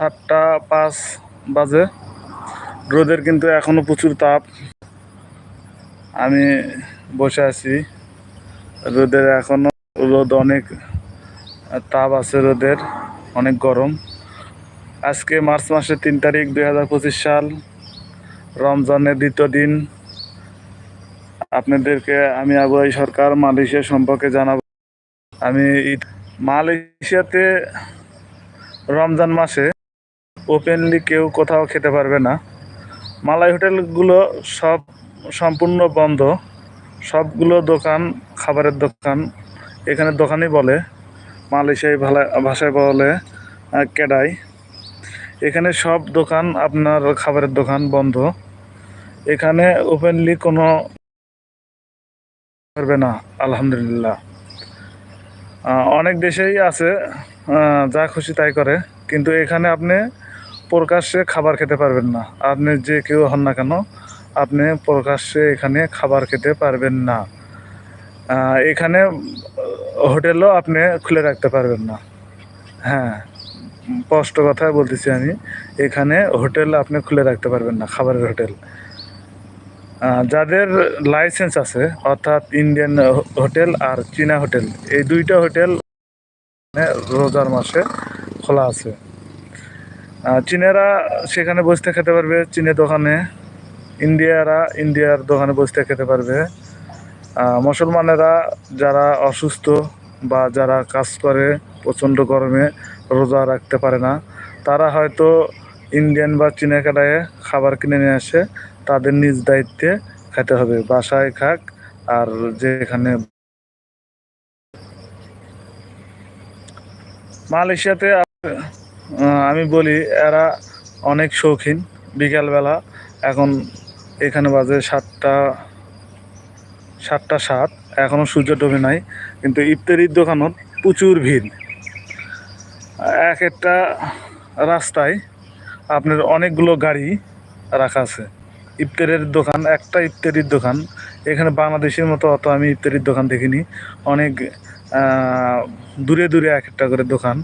সাতটা পাঁচ বাজে। রোদের কিন্তু এখনও প্রচুর তাপ। আমি বসে আছি। রোদের এখনও রোদ অনেক, তাপ আছে রোদের, অনেক গরম। আজকে মার্চ মাসের তিন তারিখ দুই হাজার পঁচিশ সাল, রমজানের দ্বিতীয় দিন। আপনাদেরকে আমি আবহাওয়াই সরকার মালয়েশিয়া সম্পর্কে জানাব। আমি মালয়েশিয়াতে রমজান মাসে ওপেনলি কেউ কোথাও খেতে পারবে না। মালাই হোটেলগুলো সব সম্পূর্ণ বন্ধ। সবগুলো দোকান, খাবারের দোকান, এখানে দোকানই বলে। মালয়েশিয়ায় ভালা- ভাষায় বলে কেডাই। এখানে সব দোকান আপনার খাবারের দোকান বন্ধ। এখানে ওপেনলি কোনো করবে না, আলহামদুলিল্লাহ। অনেক দেশেই আছে যা খুশি তাই করে। কিন্তু এখানে আপনি প্রকাশ্যে খাবার খেতে পারবেন না। আপনি যে কেউ হন না কেন, আপনি প্রকাশ্যে এখানে খাবার খেতে পারবেন না। এখানে হোটেলও আপনি খুলে রাখতে পারবেন না। হ্যাঁ স্পষ্ট কথা বলতেছি আমি। এখানে হোটেল আপনি খুলে রাখতে পারবেন না, খাবারের হোটেল। যাদের লাইসেন্স আছে, অর্থাৎ ইন্ডিয়ান হোটেল আর চীনা হোটেল, এই দুইটা হোটেল রোজার মাসে খোলা আছে। চীনেরা সেখানে বসতে খেতে পারবে, চীনের দোকানে। ইন্ডিয়ারা ইন্ডিয়ার দোকানে বসতে খেতে পারবে। মুসলমানেরা যারা অসুস্থ বা যারা কাজ করে প্রচণ্ড গরমে, রোজা রাখতে পারে না, তারা হয়তো ইন্ডিয়ান বা চীনা কাটায় খাবার কিনে নিয়ে আসে, তাদের নিজ দায়িত্বে খেতে হবে, বাসায় খাক আর যেখানে মালয়েশিয়াতে আমি বলি, এরা অনেক শৌখিন। বিকালবেলা এখন এখানে বাজে সাতটা সাতটা সাত। এখনও সূর্য ডোবে নাই, কিন্তু ইফতারির দোকানত প্রচুর ভিড়। এক একটা রাস্তায় আপনার অনেকগুলো গাড়ি রাখা আছে। ইফতারের দোকান, একটা ইফতারির দোকান। এখানে বাংলাদেশের মতো অত আমি ইফতারির দোকান দেখিনি। অনেক দূরে দূরে এক একটা করে দোকান।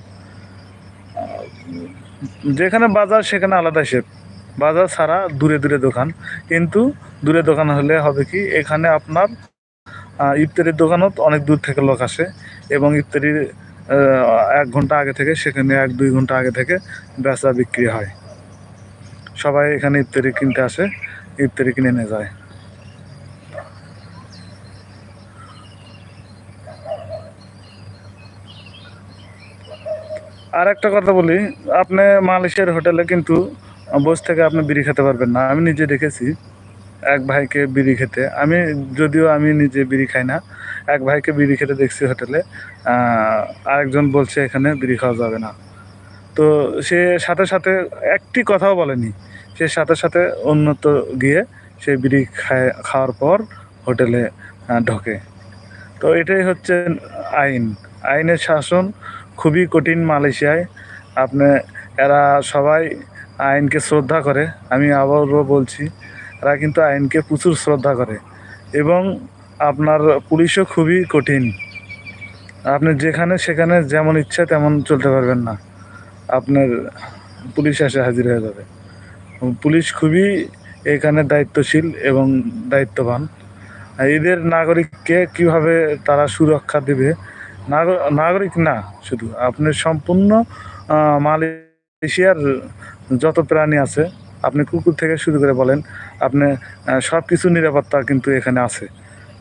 যেখানে বাজার, সেখানে আলাদা শেপ। বাজার ছাড়া দূরে দূরে দোকান। কিন্তু দূরে দোকান হলে হবে কি, এখানে আপনার ইফতারির দোকানত অনেক দূর থেকে লোক আসে এবং ইফতারির এক ঘণ্টা আগে থেকে, সেখানে এক দুই ঘণ্টা আগে থেকে বেচা বিক্রি হয়। সবাই এখানে ইফতারি কিনতে আসে, ইফতারি কিনে নিয়ে যায়। আর একটা কথা বলি, আপনি মালয়েশিয়ার হোটেলে কিন্তু বসে থেকে আপনি বিড়ি খেতে পারবেন না। আমি নিজে দেখেছি, এক ভাইকে বিড়ি খেতে। আমি, যদিও আমি নিজে বিড়ি খাই না, এক ভাইকে বিড়ি খেতে দেখছি হোটেলে আরেকজন বলছে এখানে বিড়ি খাওয়া যাবে না। তো সে সাথে সাথে একটি কথাও বলেনি। সে সাথে সাথে অন্যত্র গিয়ে সে বিড়ি খায়, খাওয়ার পর হোটেলে ঢোকে। তো এটাই হচ্ছে আইন। আইনের শাসন খুবই কঠিন মালয়েশিয়ায়। আপনি, এরা সবাই আইনকে শ্রদ্ধা করে, আমি আবারও বলছি, এরা কিন্তু আইনকে প্রচুর শ্রদ্ধা করে এবং আপনার পুলিশও খুবই কঠিন। আপনি যেখানে সেখানে যেমন ইচ্ছা তেমন চলতে পারবেন না। আপনার পুলিশ এসে হাজির হয়ে যাবে। পুলিশ খুবই এখানে দায়িত্বশীল এবং দায়িত্ববান। এদের নাগরিককে কীভাবে তারা সুরক্ষা দেবে নাগরিক না, শুধু আপনি সম্পূর্ণ মালয়েশিয়ার যত প্রাণী আছে, আপনি কুকুর থেকে শুরু করে বলেন, আপনি সব কিছু নিরাপত্তা কিন্তু এখানে আছে।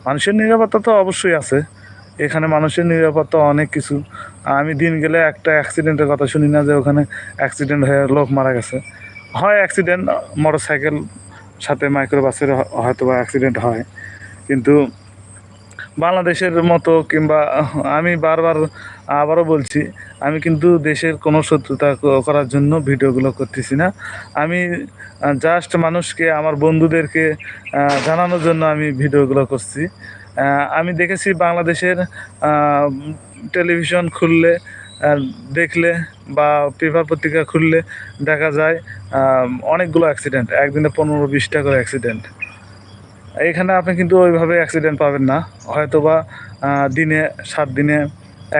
মানুষের নিরাপত্তা তো অবশ্যই আছে। এখানে মানুষের নিরাপত্তা অনেক কিছু। আমি দিন গেলে একটা অ্যাক্সিডেন্টের কথা শুনি না যে ওখানে অ্যাক্সিডেন্ট হয়ে লোক মারা গেছে। হয় অ্যাক্সিডেন্ট মোটর সাইকেল সাথে মাইক্রোবাসের হয়তো বা অ্যাক্সিডেন্ট হয়। কিন্তু বাংলাদেশের মতো কিংবা, আমি বারবার আবারও বলছি, আমি কিন্তু দেশের কোনো শত্রুতা করার জন্য ভিডিওগুলো করতেছি না। আমি জাস্ট মানুষকে, আমার বন্ধুদেরকে জানানোর জন্য আমি ভিডিওগুলো করছি। আমি দেখেছি বাংলাদেশের টেলিভিশন খুললে দেখলে বা পেপার পত্রিকা খুললে দেখা যায় অনেকগুলো অ্যাক্সিডেন্ট একদিনে পনেরো বিশটা করে অ্যাক্সিডেন্ট এখানে আপনি কিন্তু ওইভাবে অ্যাক্সিডেন্ট পাবেন না। হয়তো বা দিনে, সাত দিনে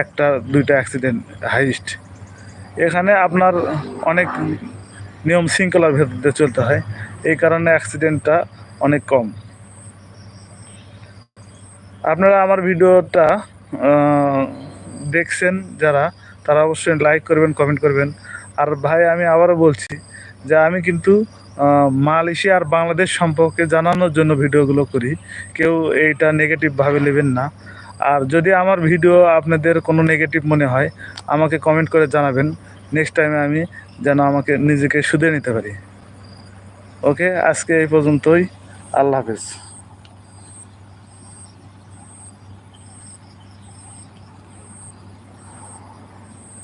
একটা, দুইটা অ্যাক্সিডেন্ট হাইস্ট এখানে আপনার অনেক নিয়ম শৃঙ্খলার ভেতর চলতে হয়। এই কারণে অ্যাক্সিডেন্টটা অনেক কম। আপনারা আমার ভিডিওটা দেখছেন যারা, তারা অবশ্যই লাইক করবেন কমেন্ট করবেন। আর ভাই, আমি আবারও বলছি যে আমি কিন্তু মালয়েশিয়া আর বাংলাদেশ সম্পর্কে জানানোর জন্য ভিডিওগুলো করি। কেউ এইটা নেগেটিভভাবে নেবেন না। আর যদি আমার ভিডিও আপনাদের কোনো নেগেটিভ মনে হয়, আমাকে কমেন্ট করে জানাবেন। নেক্সট টাইমে আমি যেন আমাকে নিজেকে শুধে নিতে পারি। ওকে আজকে এই পর্যন্তই। আল্লাহ হাফেজ।